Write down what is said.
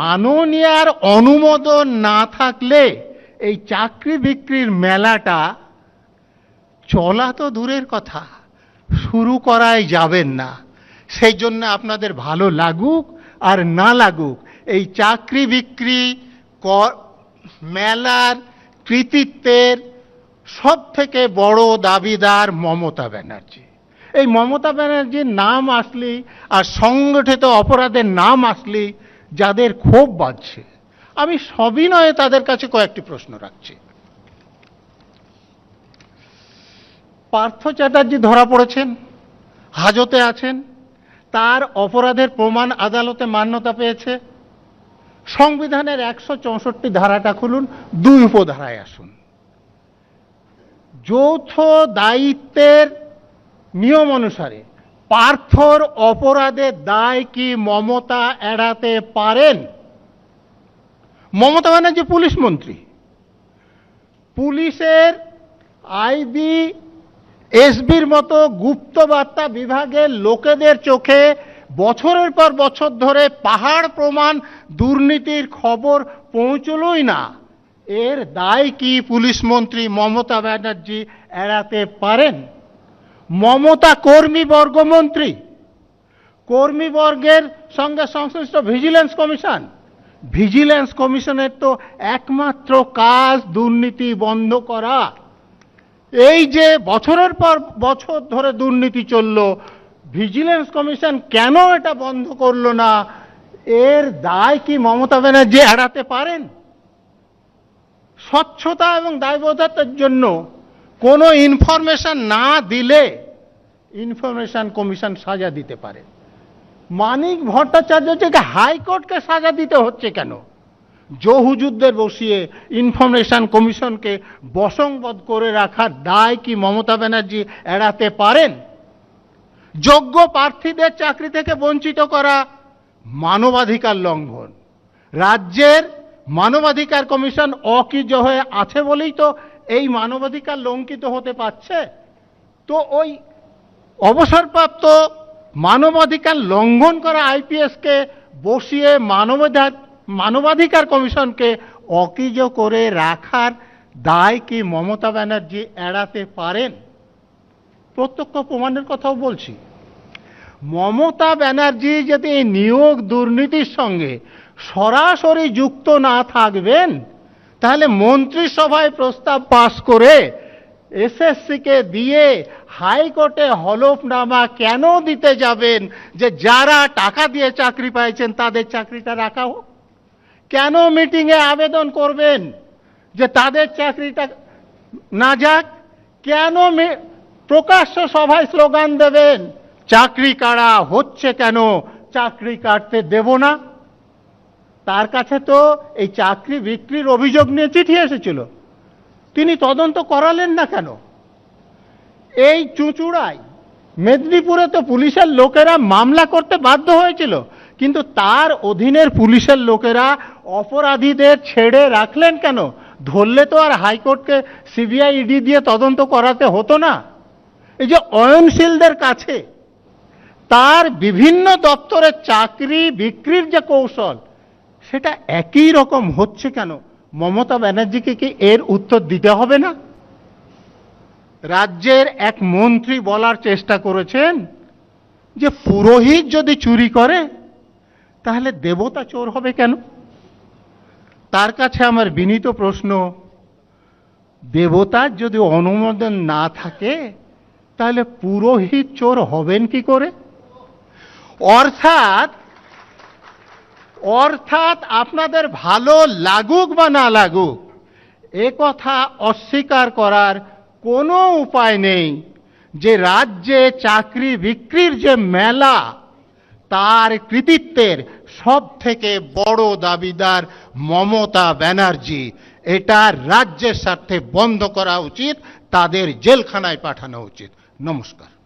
মাননীয়ার অনুমোদন না থাকলে এই চাকরি বিক্রির মেলাটা চলা তো দূরের কথা, শুরু করাই যাবেন না। সেই জন্য আপনাদের ভালো লাগুক আর না লাগুক, এই চাকরি বিক্রি মেলার কৃতিত্বের সব থেকে বড় দাবিদার মমতা ব্যানার্জি। এই মমতা ব্যানার্জির নাম আসলেই আর সংগঠিত অপরাধের নাম আসলেই যাদের ক্ষোভ বাড়ছে আমি সবিনয়ে তাদের কাছে কয়েকটি প্রশ্ন রাখছি। পার্থ চ্যাটার্জি ধরা পড়েছেন, হাজতে আছেন, তার অপরাধের প্রমাণ আদালতে মান্যতা পেয়েছে। সংবিধানের একশো চৌষট্টি ধারাটা খুলুন, দুই উপধারায় আসুন। যৌথ দায়িত্বের নিয়ম অনুসারে পার্থর অপরাধের দায় কি মমতা এড়াতে পারেন? মমতা ব্যানার্জি পুলিশ মন্ত্রী। পুলিশের আইবি, এসবির মতো গুপ্তবার্তা বিভাগের লোকেদের চোখে বছরের পর বছর ধরে পাহাড় প্রমাণ দুর্নীতির খবর পৌঁছলই না। এর দায় কি পুলিশ মন্ত্রী মমতা ব্যানার্জি এড়াতে পারেন? মমতা কর্মীবর্গ মন্ত্রী। কর্মীবর্গের সঙ্গে সংশ্লিষ্ট ভিজিলেন্স কমিশন। ভিজিলেন্স কমিশনের তো একমাত্র কাজ দুর্নীতি বন্ধ করা। এই যে বছরের পর বছর ধরে দুর্নীতি চলল, ভিজিলেন্স কমিশন কেন এটা বন্ধ করল না? এর দায় কি মমতা ব্যানার্জি এড়াতে পারেন? স্বচ্ছতা এবং দায়বদ্ধতার জন্য কোনো ইনফরমেশন না দিলে ইনফরমেশন কমিশন সাজা দিতে পারে। মানিক ভট্টাচার্যকে হাইকোর্টকে সাজা দিতে হচ্ছে কেন? জহুযুদ্ধের বসিয়ে ইনফরমেশন কমিশনকে বসংবদ করে রাখার দায় কি মমতা ব্যানার্জি এড়াতে পারেন? যোগ্য প্রার্থীদের চাকরি থেকে বঞ্চিত করা মানবাধিকার লঙ্ঘন। রাজ্যের মানবাধিকার কমিশন অকিজ হয়ে আছে বলেই তো এই মানবাধিকার লঙ্ঘিত হতে পারছে, তো ওই অবসরপ্রাপ্ত মানবাধিকার লঙ্ঘন করা আইপিএসকে বসিয়ে মানবাধিকার মানবাধিকার কমিশনকে অকিজ করে রাখার দায় কি মমতা ব্যানার্জি এড়াতে পারেন? প্রত্যক্ষ প্রমাণের কথাও বলছি। মমতা ব্যানার্জি যদি নিয়োগ দুর্নীতির সঙ্গে সরাসরি যুক্ত না থাকবেন তাহলে মন্ত্রিসভায় প্রস্তাব পাশ করে এসএসসিকে দিয়ে হাইকোর্টে হলফনামা কেন দিতে যাবেন যে যারা টাকা দিয়ে চাকরি পাইছেন তাদের চাকরিটা রাখা হোক? কেন মিটিংয়ে আবেদন করবেন যে তাদের চাকরিটা না যাক? কেন প্রকাশ্য সভায় স্লোগান দেবেন, চাকরি কাড়া হচ্ছে কেন? চাকরি কাটতে দেব না। তার কাছে তো এই চাকরি বিক্রির অভিযোগ নিয়ে চিঠি এসেছিল। তিনি তদন্ত করালেন না কেন? এই চুঁচুড়ায় মেদিনীপুরে তো পুলিশের লোকেরা মামলা করতে বাধ্য হয়েছিল, কিন্তু তার অধীনের পুলিশের লোকেরা অপরাধীদের ছেড়ে রাখলেন কেন? ধরলে তো আর হাইকোর্টকে সিবিআই ইডি দিয়ে তদন্ত করাতে হতো না। এই যে অয়নশীলদের কাছে তার বিভিন্ন দপ্তরের চাকরি বিক্রির যে কৌশল সেটা একই রকম হচ্ছে কেন? মমতা ব্যানার্জিকে কি এর উত্তর দিতে হবে না? রাজ্যের এক মন্ত্রী বলার চেষ্টা করেছেন যে পুরোহিত যদি চুরি করে, তাহলে দেবতা চোর হবে কেন? তার কাছে আমার বিনীত প্রশ্ন, দেবতার যদি অনুমোদন না থাকে, তাহলে পুরোহিত চোর হবেন কি করে? অর্থাৎ অর্থাৎ আপনাদের ভালো লাগুক বা না লাগুক, এ কথা অস্বীকার করার কোনো উপায় নেই যে রাজ্যে চাকরি বিক্রির যে মেলা, তার কৃতিত্বের সব থেকে বড় দাবিদার মমতা ব্যানার্জি। এটা রাজ্যের স্বার্থে বন্ধ করা উচিত, তাদের জেলখানায় পাঠানো উচিত। নমস্কার।